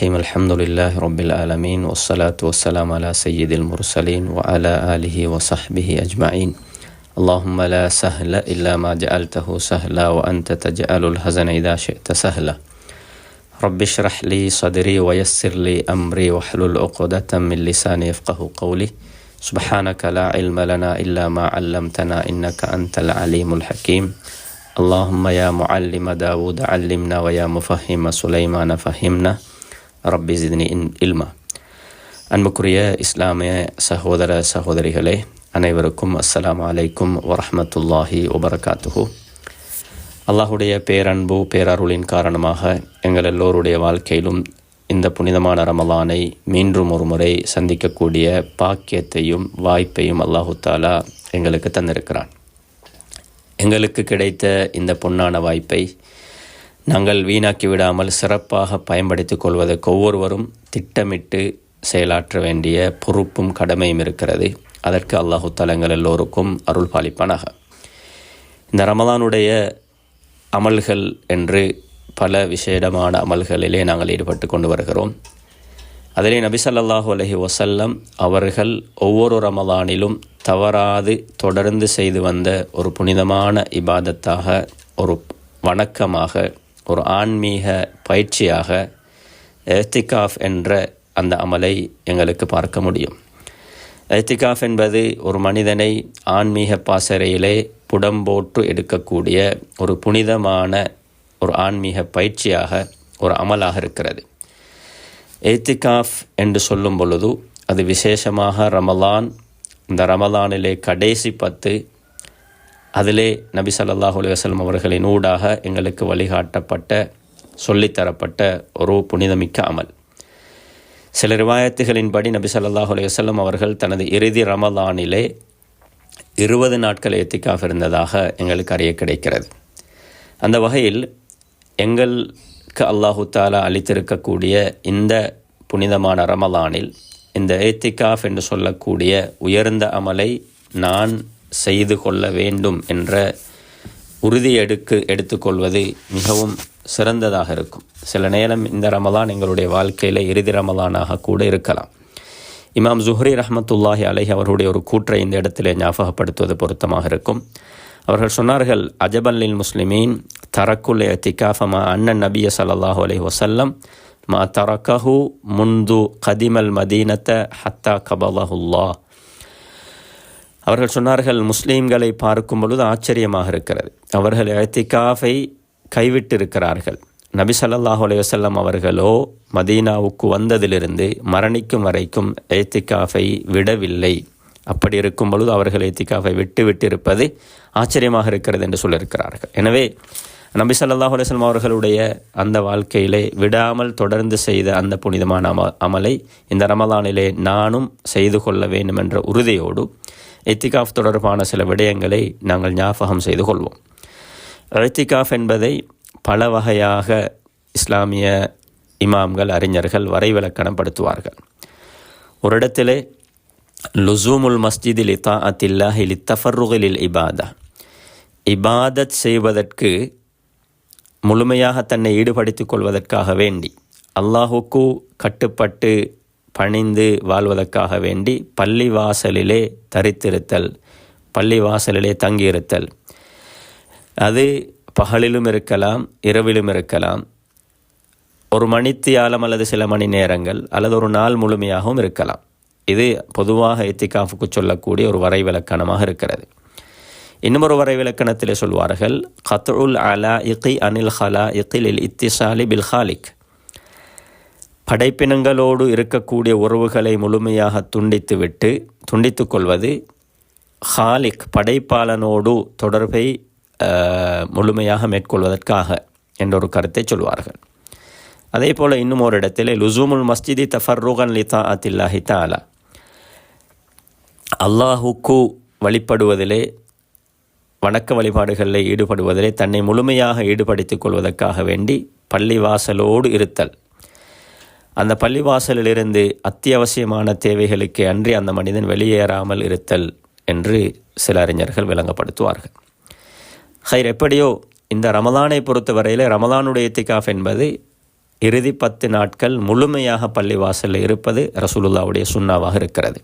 الرحيم. الحمد لله رب العالمين والصلاة والسلام على سيد المرسلين وعلى آله وصحبه أجمعين. اللهم لا سهل إلا ما جعلته سهلا وأنت تجعل الحزن إذا شئت سهلا. رب اشرح لي صدري ويسر لي أمري واحلل عقدة من لساني يفقه قولي سبحانك لا علم لنا إلا ما علمتنا إنك أنت العليم الحكيم اللهم يا معلم داود علمنا ويا مفهم سليمان فهمنا رب زدني علما அன்புக்குரிய இஸ்லாமிய சகோதர சகோதரிகளே அனைவருக்கும் அஸ்ஸலாமு அலைக்கும் வரஹ்மத்துல்லாஹி வபரகாத்துஹு அல்லாஹுடைய பேரன்பு பேரருளின் காரணமாக எங்கள் எல்லோருடைய வாழ்க்கையிலும் இந்த புனிதமான ரமலானை மீண்டும் ஒரு முறை சந்திக்கக்கூடிய பாக்கியத்தையும் வாய்ப்பையும் அல்லாஹு தாலா எங்களுக்கு தந்திருக்கிறான். எங்களுக்கு கிடைத்த இந்த பொன்னான வாய்ப்பை நாங்கள் வீணாக்கி விடாமல் சிறப்பாக பயன்படுத்திக் கொள்வதற்கு ஒவ்வொருவரும் திட்டமிட்டு செயலாற்ற வேண்டிய பொறுப்பும் கடமையும் இருக்கிறது. அதற்கு அல்லாஹு தலங்கள் எல்லோருக்கும் அருள் பாலிப்பானாக. இந்த ரமலானுடைய அமல்கள் என்று பல விசேடமான அமல்களிலே நாங்கள் ஈடுபட்டு கொண்டு வருகிறோம். அதிலே நபிசல்லாஹு அலஹி வசல்லம் அவர்கள் ஒவ்வொரு ரமலானிலும் தவறாது தொடர்ந்து செய்து வந்த ஒரு புனிதமான இபாதத்தாக ஒரு வணக்கமாக ஒரு ஆன்மீக பயிற்சியாக எத்திகாஃப் என்ற அந்த அமலை எங்களுக்கு பார்க்க முடியும். எத்திகாஃப் என்பது ஒரு மனிதனை ஆன்மீக பாசறையிலே புடம்போற்று எடுக்கக்கூடிய ஒரு புனிதமான ஒரு ஆன்மீக பயிற்சியாக ஒரு அமலாக இருக்கிறது. ஏத்திகாஃப் என்று சொல்லும் பொழுது அது விசேஷமாக ரமலான் இந்த ரமலானிலே கடைசி பத்து அதிலே நபி ஸல்லல்லாஹு அலுவலம் அவர்களின் ஊடாக எங்களுக்கு வழிகாட்டப்பட்ட சொல்லித்தரப்பட்ட ஒரு புனிதமிக்க அமல். சில ரிவாயத்துகளின்படி நபி ஸல்லல்லாஹு அலுவலம் அவர்கள் தனது இறுதி ரமலானிலே இருபது நாட்கள் ஏத்திக்காக இருந்ததாக எங்களுக்கு அறிய கிடைக்கிறது. அந்த வகையில் எங்களுக்கு அல்லாஹு தாலா அளித்திருக்கக்கூடிய இந்த புனிதமான ரமலானில் இந்த ஏத்திகாஃப் என்று சொல்லக்கூடிய உயர்ந்த அமலை நான் செய்து கொள்ள வேண்டும் என்ற உறுதி எடுக்கு எடுத்துக்கொள்வது மிகவும் சிறந்ததாக இருக்கும். சில நேரம் இந்த ரமலான் எங்களுடைய வாழ்க்கையில் இறுதி ரமலானாக கூட இருக்கலாம். இமாம் ஜுஹ்ரி ரஹமத்துல்லாஹி அலஹி அவருடைய ஒரு கூற்றை இந்த இடத்திலே ஞாபகப்படுத்துவது பொருத்தமாக இருக்கும். அவர்கள் சொன்னார்கள் அஜபல்லில் முஸ்லிமீன் தரக்குல் திகாஃபமா அண்ணன் நபிய சல்லாஹூ அலஹி வசல்லம் மா தரக்கஹு முந்து கதிமல் மதீனத்த ஹத்தா கபலஹுல்லா அவர்கள் சொன்னார்கள் முஸ்லீம்களை பார்க்கும் பொழுது ஆச்சரியமாக இருக்கிறது. அவர்கள் எத்திகாஃபை கைவிட்டிருக்கிறார்கள். நபி சல்லாஹூ அவர்களோ மதீனாவுக்கு வந்ததிலிருந்து மரணிக்கும் வரைக்கும் ஏத்திகாஃபை விடவில்லை. அப்படி இருக்கும் பொழுது அவர்கள் ஏத்திகாஃபை விட்டு விட்டிருப்பது ஆச்சரியமாக இருக்கிறது என்று சொல்லியிருக்கிறார்கள். எனவே நபி சல்லாஹ் அலுவலம் அவர்களுடைய அந்த வாழ்க்கையிலே விடாமல் தொடர்ந்து செய்த அந்த புனிதமான அம அமலை இந்த ரமலானிலே நானும் செய்து கொள்ள வேண்டும் என்ற உறுதியோடு எத்திகாஃப் தொடர்பான சில விடயங்களை நாங்கள் ஞாபகம் செய்து கொள்வோம். எத்திகாஃப் என்பதை பல வகையாக இஸ்லாமிய இமாம்கள் அறிஞர்கள் வரைவிலக்கணப்படுத்துவார்கள் ஒரு இடத்திலே லுசூமுல் மஸ்ஜிதில் இத்தா அத்தில்லாஹி லித்தஃபர்ருகிலில் இபாதா. இபாதத் செய்வதற்கு முழுமையாக தன்னை ஈடுபடுத்திக் கொள்வதற்காக வேண்டி அல்லாஹுக்கு கட்டுப்பட்டு பணிந்து வாழ்வதற்காக வேண்டி பள்ளி வாசலிலே தரித்திருத்தல் பள்ளி வாசலிலே தங்கியிருத்தல். அது பகலிலும் இருக்கலாம் இரவிலும் இருக்கலாம். ஒரு மணித்தியாலம் அல்லது சில மணி நேரங்கள் அல்லது ஒரு நாள் முழுமையாகவும் இருக்கலாம். இது பொதுவாக எத்திகாஃபுக்கு சொல்லக்கூடிய ஒரு வரைவிலக்கணமாக இருக்கிறது. இன்னும் ஒரு வரைவிலக்கணத்திலே சொல்வார்கள் கத்ருல் அலா இகி அனில் ஹலா இகில் இத்திசாலி பில் ஹாலிக். படைப்பினங்களோடு இருக்கக்கூடிய உறவுகளை முழுமையாக துண்டித்துவிட்டு துண்டித்து கொள்வது ஹாலிக் படைப்பாளனோடு தொடர்பை முழுமையாக மேற்கொள்வதற்காக என்றொரு கருத்தை சொல்வார்கள். அதே போல் இன்னும் ஒரு இடத்திலே லுசூமுல் மஸ்ஜிதி தஃபர்ருகன் லிதா அத்தில்லாஹி தாலா அல்லாஹுக்கு வழிபடுவதிலே வணக்க வழிபாடுகளில் ஈடுபடுவதிலே தன்னை முழுமையாக ஈடுபடுத்திக் கொள்வதற்காக வேண்டி பள்ளிவாசலோடு இருத்தல். அந்த பள்ளிவாசலிலிருந்து அத்தியாவசியமான தேவைகளுக்கு அன்றி அந்த மனிதன் வெளியேறாமல் இருத்தல் என்று சில அறிஞர்கள் விளங்கப்படுத்துவார்கள். ஹைர் எப்படியோ இந்த ரமலானை பொறுத்தவரையில் ரமலானுடைய திகாஃப் என்பது இறுதி பத்து நாட்கள் முழுமையாக பள்ளிவாசலில் இருப்பது ரசூலுல்லாவுடைய சுண்ணாவாக இருக்கிறது.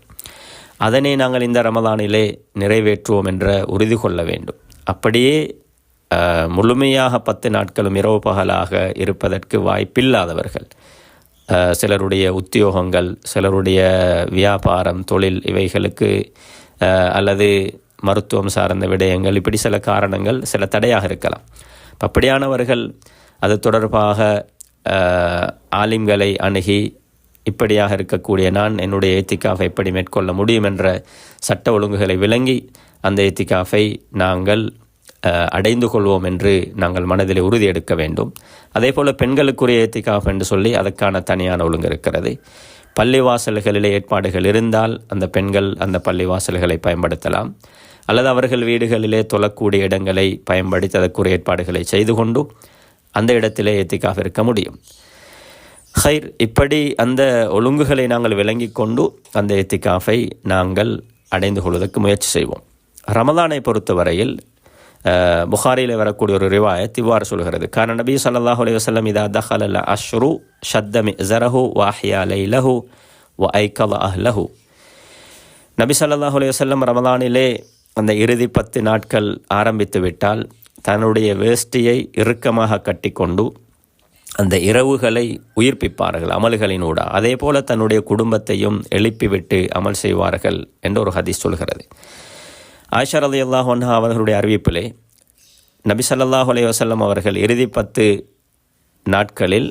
அதனை நாங்கள் இந்த ரமலானிலே நிறைவேற்றுவோம் என்ற உறுதி கொள்ள வேண்டும். அப்படியே முழுமையாக பத்து நாட்களும் இரவு பகலாக இருப்பதற்கு வாய்ப்பில்லாதவர்கள் சிலருடைய உத்தியோகங்கள் சிலருடைய வியாபாரம் தொழில் இவைகளுக்கு அல்லது மருத்துவம் சார்ந்த விடயங்கள் இப்படி சில காரணங்கள் சில தடையாக இருக்கலாம். அப்படியானவர்கள் அது தொடர்பாக ஆலிம்களை அணுகி இப்படியாக இருக்கக்கூடிய நான் என்னுடைய ஏத்திகாஃபை எப்படி மேற்கொள்ள முடியும் என்ற சட்ட ஒழுங்குகளை விளங்கி அந்த ஏத்திகாஃபை நாங்கள் அடைந்து கொள்வோம் என்று நாங்கள் மனதில் உறுதி எடுக்க வேண்டும். அதே போல் பெண்களுக்குரிய ஏத்திகாஃப் என்று சொல்லி அதற்கான தனியான ஒழுங்கு இருக்கிறது. பள்ளிவாசல்களிலே ஏற்பாடுகள் இருந்தால் அந்த பெண்கள் அந்த பள்ளிவாசல்களை பயன்படுத்தலாம். அல்லது அவர்கள் வீடுகளிலே தொழக்கூடிய இடங்களை பயன்படுத்தி அதற்குரிய ஏற்பாடுகளை செய்து கொண்டு அந்த இடத்திலே ஏத்திக்காக இருக்க முடியும். ஹைர் இப்படி அந்த ஒழுங்குகளை நாங்கள் விளங்கி கொண்டு அந்த எத்திகாஃபை நாங்கள் அடைந்து கொள்வதற்கு முயற்சி செய்வோம். ரமதானை பொறுத்தவரையில் புகாரியில் வரக்கூடிய ஒரு ரிவாயத் இவ்வாறு சொல்கிறது காரண நபி சல்லாஹ் அலைஹி வஸல்லம் இதா தஹல் அல்ல அஷ்ரு ஷத்தமி ஜரஹு வாஹியா லைலஹு வ ஐக்கல அஹ்லஹு நபி சல்லாஹ் அலைஹி வஸல்லம் அந்த இறுதி பத்து நாட்கள் ஆரம்பித்து விட்டால் தன்னுடைய வேஷ்டியை இறுக்கமாக கட்டிக்கொண்டு அந்த இரவுகளை உயிர்ப்பிப்பார்கள் அமல்களினூடா அதே போல தன்னுடைய குடும்பத்தையும் எழுப்பிவிட்டு அமல் செய்வார்கள் என்று ஒரு ஹதீஸ் சொல்கிறது ஆயிஷா அலி அல்லாஹ் அவர்களுடைய அறிவிப்பிலே நபி சல்லாஹ் அலி வசல்லம் அவர்கள் இறுதி பத்து நாட்களில்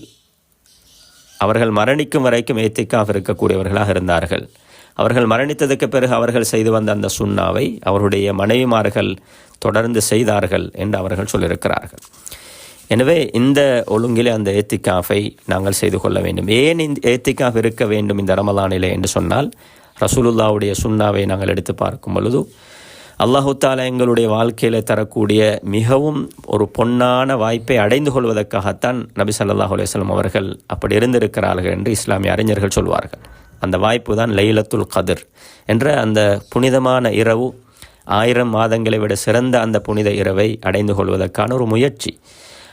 அவர்கள் மரணிக்கும் வரைக்கும் ஏத்திக்காக இருக்கக்கூடியவர்களாக இருந்தார்கள். அவர்கள் மரணித்ததுக்கு பிறகு அவர்கள் செய்து வந்த அந்த சுண்ணாவை அவருடைய மனைவிமார்கள் தொடர்ந்து செய்தார்கள் என்று அவர்கள் சொல்லியிருக்கிறார்கள். எனவே இந்த ஒழுங்கிலே அந்த ஏத்திக்காஃபை நாங்கள் செய்து கொள்ள வேண்டும். ஏன் இந்த ஏத்திக்காஃப் இருக்க வேண்டும் இந்த ரமலானிலே என்று சொன்னால் ரசூலுல்லாவுடைய சுண்ணாவை நாங்கள் எடுத்து பார்க்கும் பொழுது அல்லாஹு எங்களுடைய வாழ்க்கையில் தரக்கூடிய மிகவும் ஒரு பொன்னான வாய்ப்பை அடைந்து கொள்வதற்காகத்தான் நபி சல்லாஹ் அலுவலம் அவர்கள் அப்படி இருந்திருக்கிறார்கள் என்று இஸ்லாமிய அறிஞர்கள் சொல்வார்கள். அந்த வாய்ப்பு தான் லைலத்துல் கதிர் என்ற அந்த புனிதமான இரவு ஆயிரம் மாதங்களை விட சிறந்த அந்த புனித இரவை அடைந்து கொள்வதற்கான ஒரு முயற்சி.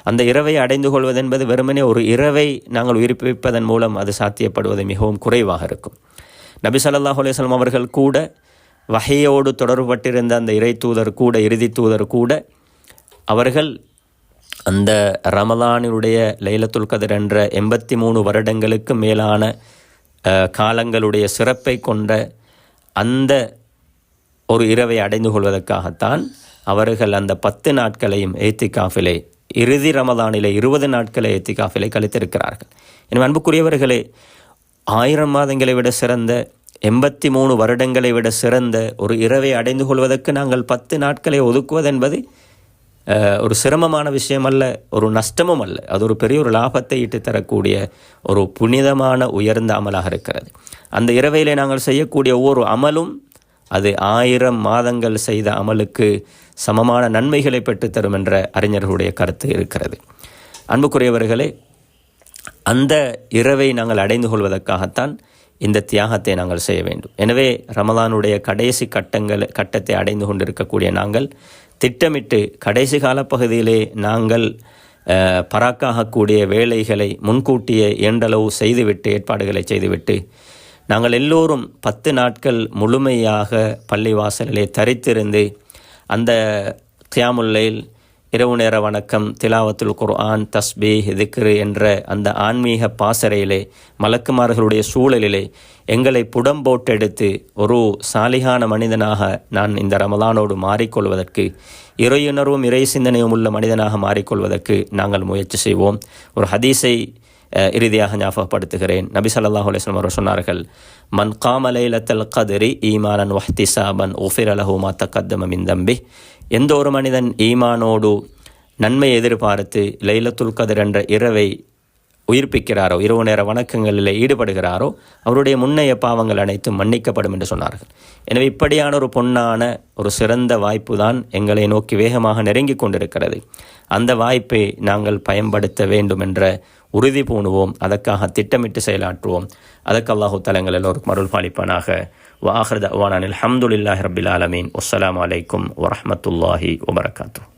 அந்த இரவை அடைந்து கொள்வது என்பது வெறுமனே ஒரு இரவை நாங்கள் உயிர்ப்பிப்பதன் மூலம் அது சாத்தியப்படுவது மிகவும் குறைவாக இருக்கும். நபி சல்லாஹ் அலுவலம் அவர்கள் கூட வகையோடு தொடர்பட்டிருந்த அந்த இறை தூதர் கூட இறுதி தூதர் கூட அவர்கள் அந்த ரமலானினுடைய லைலத்துல் கதிர் என்ற எண்பத்தி மூணு வருடங்களுக்கு மேலான காலங்களுடைய சிறப்பை கொண்ட அந்த ஒரு இரவை அடைந்து கொள்வதற்காகத்தான் அவர்கள் அந்த பத்து நாட்களையும் ஏத்திகாஃபிலே இறுதி ரமதானிலே இருபது நாட்களை ஏத்திகாஃபிலே கழித்திருக்கிறார்கள். என் அன்புக்குரியவர்களே ஆயிரம் மாதங்களை விட சிறந்த எண்பத்தி மூணு வருடங்களை விட சிறந்த ஒரு இரவை அடைந்து கொள்வதற்கு நாங்கள் பத்து நாட்களை ஒதுக்குவதென்பது ஒரு சிரமமான விஷயம் அல்ல ஒரு நஷ்டமும் அல்ல. அது ஒரு பெரிய ஒரு லாபத்தை ஈட்டு தரக்கூடிய ஒரு புனிதமான உயர்ந்த அமலாக இருக்கிறது. அந்த இரவையிலே நாங்கள் செய்யக்கூடிய ஒவ்வொரு அமலும் அது ஆயிரம் மாதங்கள் செய்த அமலுக்கு சமமான நன்மைகளை பெற்றுத்தரும் என்ற அறிஞர்களுடைய கருத்து இருக்கிறது. அன்புக்குரியவர்களே அந்த இரவை நாங்கள் அடைந்து கொள்வதற்காகத்தான் இந்த தியாகத்தை நாங்கள் செய்ய வேண்டும். எனவே ரமலானுடைய கடைசி கட்டங்கள் கட்டத்தை அடைந்து கொண்டிருக்கக்கூடிய நாங்கள் திட்டமிட்டு கடைசி காலப்பகுதியிலே நாங்கள் பராக்காகக்கூடிய வேலைகளை முன்கூட்டியே இயன்றளவு செய்துவிட்டு ஏற்பாடுகளை செய்துவிட்டு நாங்கள் எல்லோரும் பத்து நாட்கள் முழுமையாக பள்ளிவாசலிலே தரித்திருந்து அந்த கியாமுல்லைல் இரவு நேர வணக்கம். திலாவத்துல் குர்ஆன் தஸ்பீஹ் திக்ரு என்ற அந்த ஆன்மீக பாசறையிலே மலக்குமார்களுடைய சூழலிலே எங்களை புடம்போட்டெடுத்து ஒரு சாலிகான மனிதனாக நான் இந்த ரமலானோடு மாறிக்கொள்வதற்கு இறையுணர்வும் இறை சிந்தனையும் உள்ள மனிதனாக மாறிக்கொள்வதற்கு நாங்கள் முயற்சி செய்வோம். ஒரு ஹதீஸை இறுதியாக ஞாபகப்படுத்துகிறேன். நபி சல்லாஹ் அலைஹி அவர் சொன்னார்கள் மன் காமலைலத்தல் கதிரி ஈமானன் வஹ்திசாபன் உஃபிர லஹு அலஹூமா தக்கத்தம தம்பி எந்த ஒரு மனிதன் ஈமானோடு நன்மை எதிர்பார்த்து லைலத்துல் கதிர் என்ற இரவை உயிர்ப்பிக்கிறாரோ இரவு நேர வணக்கங்களில் ஈடுபடுகிறாரோ அவருடைய முன்னைய பாவங்கள் அனைத்தும் மன்னிக்கப்படும் என்று சொன்னார்கள். எனவே இப்படியான ஒரு பொன்னான ஒரு சிறந்த வாய்ப்பு தான் எங்களை நோக்கி வேகமாக நெருங்கி கொண்டிருக்கிறது. அந்த வாய்ப்பை நாங்கள் பயன்படுத்த வேண்டும் என்ற உறுதி பூணுவோம். அதற்காக திட்டமிட்டு செயலாற்றுவோம். அதற்கு அல்லாஹு தலங்கள் எல்லோருக்கும் அருள் பாலிப்பானாக. வாஹர் தவானில் அஹமதுல்லாஹி ரபில் ஆலமீன். அஸ்லாம் வலைக்கம் வரமத்துல்லாஹி வபரகாத்தூ